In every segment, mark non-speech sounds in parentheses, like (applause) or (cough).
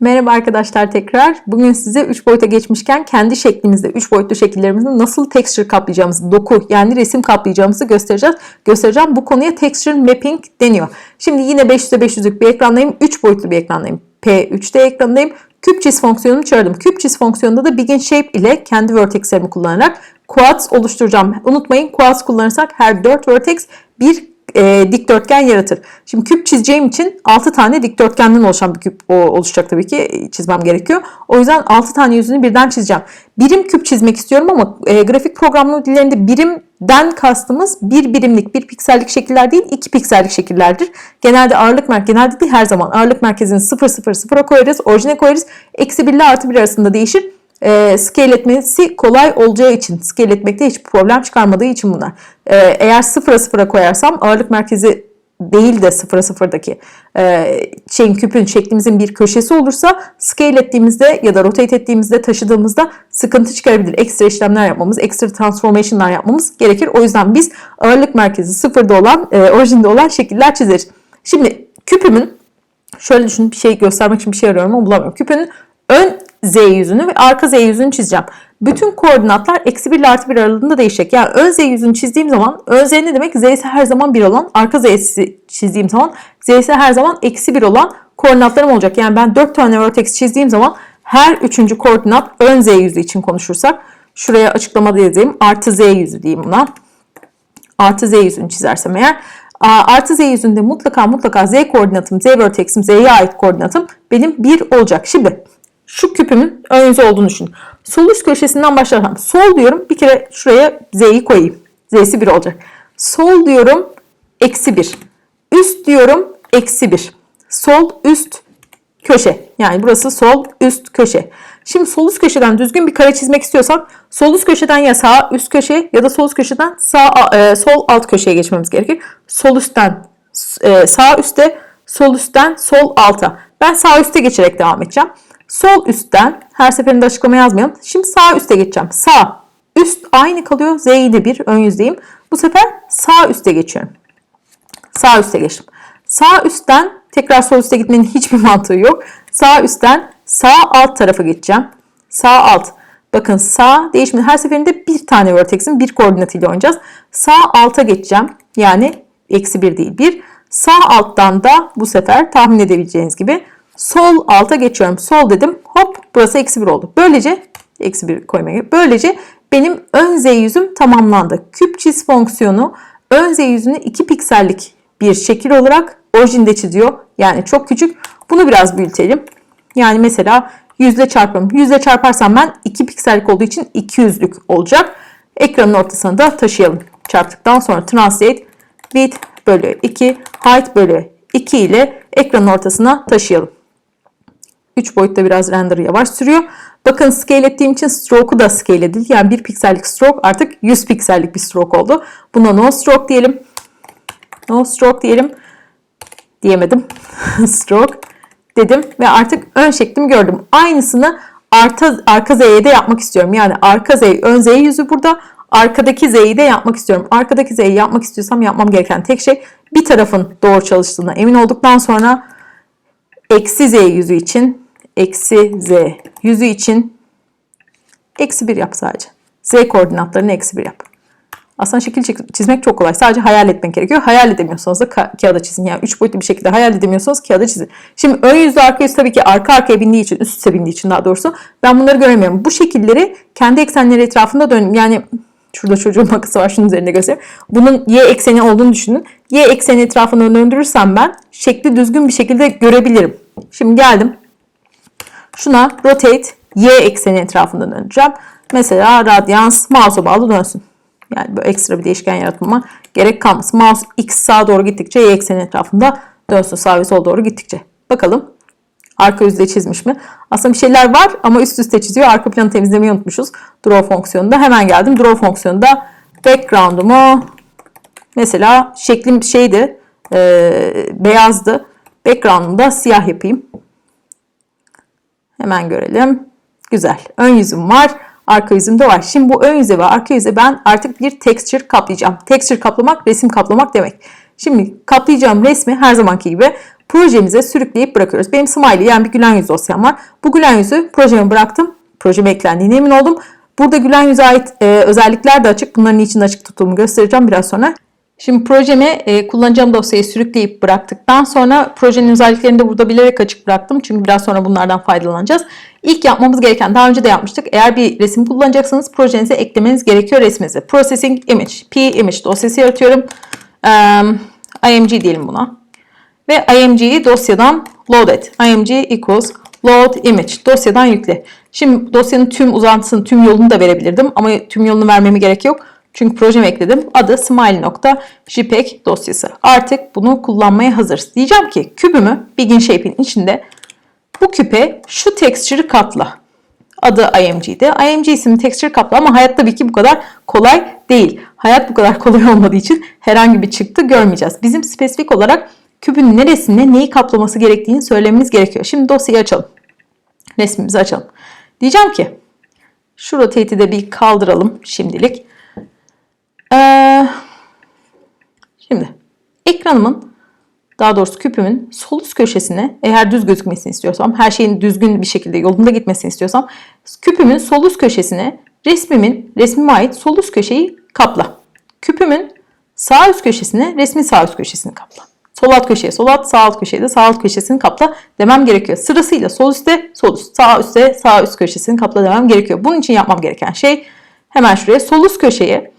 Merhaba arkadaşlar tekrar. Bugün size 3 boyuta geçmişken kendi şeklimizde 3 boyutlu şekillerimizin nasıl texture kaplayacağımızı, doku yani resim kaplayacağımızı göstereceğiz. Göstereceğim. Bu konuya texture mapping deniyor. Şimdi yine 500'e 500'lük bir ekrandayım. 3 boyutlu bir ekrandayım. P3'te ekranındayım. Küp çiz fonksiyonumu çağırdım. Küp çiz fonksiyonunda da begin shape ile kendi vertexlerimi kullanarak quads oluşturacağım. Unutmayın quads kullanırsak her 4 vertex bir e, dikdörtgen yaratır. Şimdi küp çizeceğim için 6 tane dikdörtgenden oluşan bir küp oluşacak tabii ki çizmem gerekiyor. O yüzden 6 tane yüzünü birden çizeceğim. Birim küp çizmek istiyorum ama e, grafik programlama dillerinde birimden kastımız bir birimlik, bir piksellik şekiller değil, iki piksellik şekillerdir. Genelde ağırlık merkezi, genelde değil her zaman ağırlık merkezini 0 0 0'a koyarız, orijine koyarız. Eksi 1 ile artı 1 arasında değişir e, scale etmesi kolay olacağı için, scale etmekte hiç problem çıkarmadığı için bunlar. E, eğer sıfıra sıfıra koyarsam ağırlık merkezi değil de sıfıra sıfırdaki e, şeyin küpün şeklimizin bir köşesi olursa scale ettiğimizde ya da rotate ettiğimizde taşıdığımızda sıkıntı çıkarabilir. Ekstra işlemler yapmamız, ekstra transformationlar yapmamız gerekir. O yüzden biz ağırlık merkezi sıfırda olan, e, orijinde olan şekiller çizeriz. Şimdi küpümün şöyle düşünün bir şey göstermek için bir şey arıyorum ama bulamıyorum. Küpün ön z yüzünü ve arka z yüzünü çizeceğim. Bütün koordinatlar eksi 1 ile artı 1 aralığında değişecek. Yani ön z yüzünü çizdiğim zaman ön z ne demek? z'si her zaman 1 olan, arka z'si çizdiğim zaman z'si her zaman eksi 1 olan koordinatlarım olacak. Yani ben 4 tane vertex çizdiğim zaman her üçüncü koordinat ön z yüzü için konuşursak şuraya açıklamada yazayım. Artı z yüzü diyeyim buna. Artı z yüzünü çizersem eğer artı z yüzünde mutlaka mutlaka z koordinatım, z vertex'im, z'ye ait koordinatım benim 1 olacak. Şimdi şu küpümün ön yüzü olduğunu düşün. Sol üst köşesinden başlarsam sol diyorum bir kere şuraya z'yi koyayım. z'si 1 olacak. Sol diyorum eksi 1. Üst diyorum eksi 1. Sol üst köşe. Yani burası sol üst köşe. Şimdi sol üst köşeden düzgün bir kare çizmek istiyorsak sol üst köşeden ya sağ üst köşe ya da sol üst köşeden sağ e, sol alt köşeye geçmemiz gerekir. Sol üstten e, sağ üste, sol üstten sol alta. Ben sağ üste geçerek devam edeceğim. Sol üstten her seferinde açıklama yazmayalım. Şimdi sağ üste geçeceğim. Sağ üst aynı kalıyor. Z'yi de bir ön yüzdeyim. Bu sefer sağ üste geçiyorum. Sağ üste geçtim. Sağ üstten tekrar sol üste gitmenin (laughs) hiçbir mantığı yok. Sağ üstten sağ alt tarafa geçeceğim. Sağ alt. Bakın sağ değişmedi. Her seferinde bir tane vertex'in bir koordinatıyla oynayacağız. Sağ alta geçeceğim. Yani eksi bir değil bir. Sağ alttan da bu sefer tahmin edebileceğiniz gibi Sol alta geçiyorum. Sol dedim. Hop burası eksi 1 oldu. Böylece eksi 1 koymaya. Böylece benim ön z yüzüm tamamlandı. Küp çiz fonksiyonu ön z yüzünü 2 piksellik bir şekil olarak orijinde çiziyor. Yani çok küçük. Bunu biraz büyütelim. Yani mesela yüzle çarpalım. Yüzle çarparsam ben 2 piksellik olduğu için 200'lük olacak. Ekranın ortasına da taşıyalım. Çarptıktan sonra translate width bölü 2 height bölü 2 ile ekranın ortasına taşıyalım. 3 boyutta biraz render yavaş sürüyor. Bakın scale ettiğim için stroke'u da scale edildi. Yani 1 piksellik stroke artık 100 piksellik bir stroke oldu. Buna no stroke diyelim. No stroke diyelim. Diyemedim. (laughs) stroke dedim ve artık ön şeklimi gördüm. Aynısını arka, arka Z'ye de yapmak istiyorum. Yani arka Z, ön Z yüzü burada. Arkadaki Z'yi de yapmak istiyorum. Arkadaki Z'yi yapmak istiyorsam yapmam gereken tek şey bir tarafın doğru çalıştığına emin olduktan sonra eksi Z yüzü için eksi z yüzü için eksi 1 yap sadece. Z koordinatlarını eksi 1 yap. Aslında şekil çizmek çok kolay. Sadece hayal etmek gerekiyor. Hayal edemiyorsanız da ka- kağıda çizin. Yani 3 boyutlu bir şekilde hayal edemiyorsanız kağıda çizin. Şimdi ön yüzle arka yüz tabii ki arka arkaya bindiği için, üst üste bindiği için daha doğrusu ben bunları göremiyorum. Bu şekilleri kendi eksenleri etrafında dön yani şurada çocuğun makası var şunun üzerinde göstereyim. Bunun y ekseni olduğunu düşünün. Y ekseni etrafında döndürürsem ben şekli düzgün bir şekilde görebilirim. Şimdi geldim. Şuna rotate y ekseni etrafında döneceğim. Mesela radyans mouse'a bağlı dönsün. Yani böyle ekstra bir değişken yaratmama gerek kalmasın. Mouse x sağa doğru gittikçe y ekseni etrafında dönsün. Sağ ve sol doğru gittikçe. Bakalım arka yüzde çizmiş mi? Aslında bir şeyler var ama üst üste çiziyor. Arka planı temizlemeyi unutmuşuz. Draw fonksiyonunda. Hemen geldim. Draw fonksiyonunda background'umu mesela şeklim şeydi e, beyazdı. Background'umu da siyah yapayım. Hemen görelim. Güzel. Ön yüzüm var. Arka yüzüm de var. Şimdi bu ön yüze ve arka yüze ben artık bir texture kaplayacağım. Texture kaplamak resim kaplamak demek. Şimdi kaplayacağım resmi her zamanki gibi projemize sürükleyip bırakıyoruz. Benim smiley yani bir gülen yüz dosyam var. Bu gülen yüzü projeme bıraktım. Projeme eklendiğine emin oldum. Burada gülen yüze ait e, özellikler de açık. Bunların için açık tuttuğumu göstereceğim biraz sonra. Şimdi projeme e, kullanacağım dosyayı sürükleyip bıraktıktan sonra projenin özelliklerini de burada bilerek açık bıraktım. Çünkü biraz sonra bunlardan faydalanacağız. İlk yapmamız gereken daha önce de yapmıştık. Eğer bir resim kullanacaksanız projenize eklemeniz gerekiyor resminizi. Processing Image, P-Image dosyası yaratıyorum. Um, IMG diyelim buna. Ve IMG'yi dosyadan load et. IMG equals load image. Dosyadan yükle. Şimdi dosyanın tüm uzantısını, tüm yolunu da verebilirdim. Ama tüm yolunu vermeme gerek yok. Çünkü projeme ekledim. Adı smile.jpeg dosyası. Artık bunu kullanmaya hazırız. Diyeceğim ki kübümü Begin Shape'in içinde bu küpe şu texture'ı katla. Adı IMG'de. IMG isimli texture kapla ama hayat tabii ki bu kadar kolay değil. Hayat bu kadar (laughs) kolay olmadığı için herhangi bir çıktı görmeyeceğiz. Bizim spesifik olarak kübün neresinde neyi kaplaması gerektiğini söylememiz gerekiyor. Şimdi dosyayı açalım. Resmimizi açalım. Diyeceğim ki şu rotate'i de bir kaldıralım şimdilik. Ee, şimdi ekranımın daha doğrusu küpümün sol üst köşesine eğer düz gözükmesini istiyorsam, her şeyin düzgün bir şekilde yolunda gitmesini istiyorsam küpümün sol üst köşesine resmimin, resmime ait sol üst köşeyi kapla. Küpümün sağ üst köşesine resmin sağ üst köşesini kapla. Sol alt köşeye sol alt, sağ alt köşeye de sağ alt köşesini kapla demem gerekiyor. Sırasıyla sol üstte, sol üst, sağ üstte, sağ üst köşesini kapla demem gerekiyor. Bunun için yapmam gereken şey hemen şuraya sol üst köşeye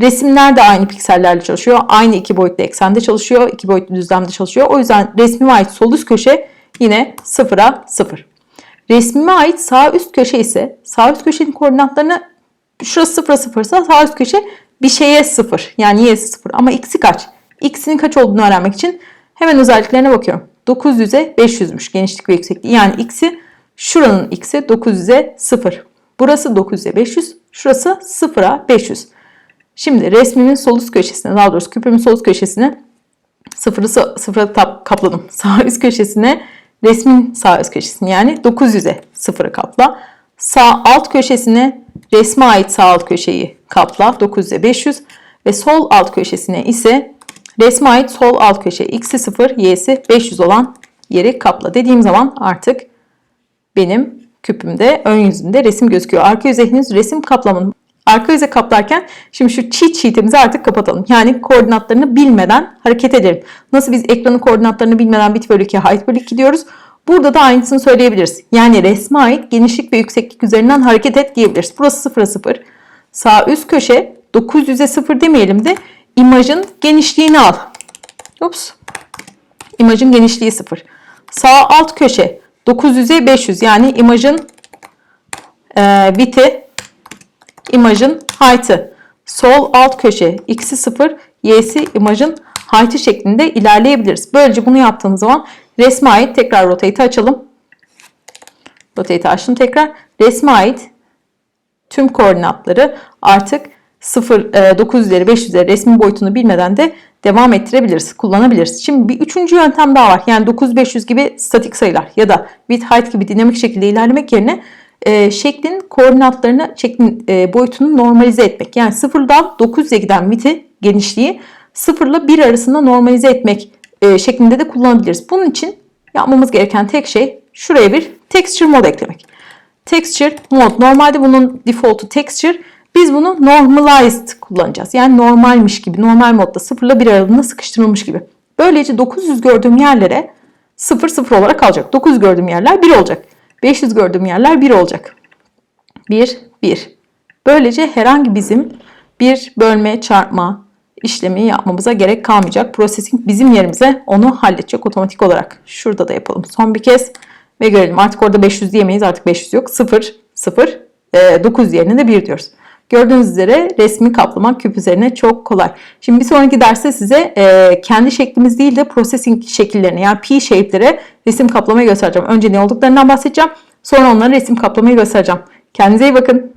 Resimler de aynı piksellerle çalışıyor. Aynı iki boyutlu eksende çalışıyor. iki boyutlu düzlemde çalışıyor. O yüzden resmime ait sol üst köşe yine 0'a 0. Resmime ait sağ üst köşe ise sağ üst köşenin koordinatlarını şurası 0'a 0 ise sağ üst köşe bir şeye 0. Yani y'si 0. Ama x'i kaç? x'inin kaç olduğunu öğrenmek için hemen özelliklerine bakıyorum. 900'e 500'müş genişlik ve yüksekliği. Yani x'i şuranın x'i 900'e 0. Burası 900'e 500. Şurası 0'a 500. Şimdi resmimin sol üst köşesine daha doğrusu küpümün sol üst köşesine sıfırı sıfıra tap, kapladım. (laughs) Sağ üst köşesine resmin sağ üst köşesine yani 900'e sıfırı kapla. Sağ alt köşesine resme ait sağ alt köşeyi kapla 900'e 500 ve sol alt köşesine ise resme ait sol alt köşe x'i 0 y'si 500 olan yeri kapla dediğim zaman artık benim küpümde ön yüzünde resim gözüküyor. Arka henüz resim kaplamanın Arka yüze kaplarken şimdi şu cheat sheet'imizi artık kapatalım. Yani koordinatlarını bilmeden hareket edelim. Nasıl biz ekranın koordinatlarını bilmeden bit bölü 2, height bölü 2 gidiyoruz. Burada da aynısını söyleyebiliriz. Yani resme ait genişlik ve yükseklik üzerinden hareket et diyebiliriz. Burası 0'a 0. Sağ üst köşe 900'e 0 demeyelim de imajın genişliğini al. Ups. İmajın genişliği 0. Sağ alt köşe 900'e 500 yani imajın e, biti imajın height'ı. Sol alt köşe x'i 0, y'si imajın height'ı şeklinde ilerleyebiliriz. Böylece bunu yaptığımız zaman resme ait tekrar rotate'i açalım. Rotate'i açtım tekrar. Resme ait tüm koordinatları artık 0, 900'leri 500'leri resmin boyutunu bilmeden de devam ettirebiliriz, kullanabiliriz. Şimdi bir üçüncü yöntem daha var. Yani 900-500 gibi statik sayılar ya da width height gibi dinamik şekilde ilerlemek yerine e, şeklin koordinatlarını, şeklin e, boyutunu normalize etmek. Yani sıfırdan 900'e giden biti genişliği sıfırla 1 arasında normalize etmek e, şeklinde de kullanabiliriz. Bunun için yapmamız gereken tek şey şuraya bir texture mod eklemek. Texture mod normalde bunun default'u texture biz bunu normalized kullanacağız. Yani normalmiş gibi, normal modda sıfırla bir aralığında sıkıştırılmış gibi. Böylece 900 gördüğüm yerlere 0 0 olarak kalacak. 900 gördüğüm yerler 1 olacak. 500 gördüğüm yerler 1 olacak. 1, 1. Böylece herhangi bizim bir bölme, çarpma işlemi yapmamıza gerek kalmayacak. Processing bizim yerimize onu halledecek otomatik olarak. Şurada da yapalım son bir kez ve görelim. Artık orada 500 diyemeyiz. Artık 500 yok. 0, 0, 9 yerine de 1 diyoruz. Gördüğünüz üzere resmi kaplamak küp üzerine çok kolay. Şimdi bir sonraki derste size e, kendi şeklimiz değil de processing şekillerini yani P shape'lere resim kaplamayı göstereceğim. Önce ne olduklarından bahsedeceğim. Sonra onlara resim kaplamayı göstereceğim. Kendinize iyi bakın.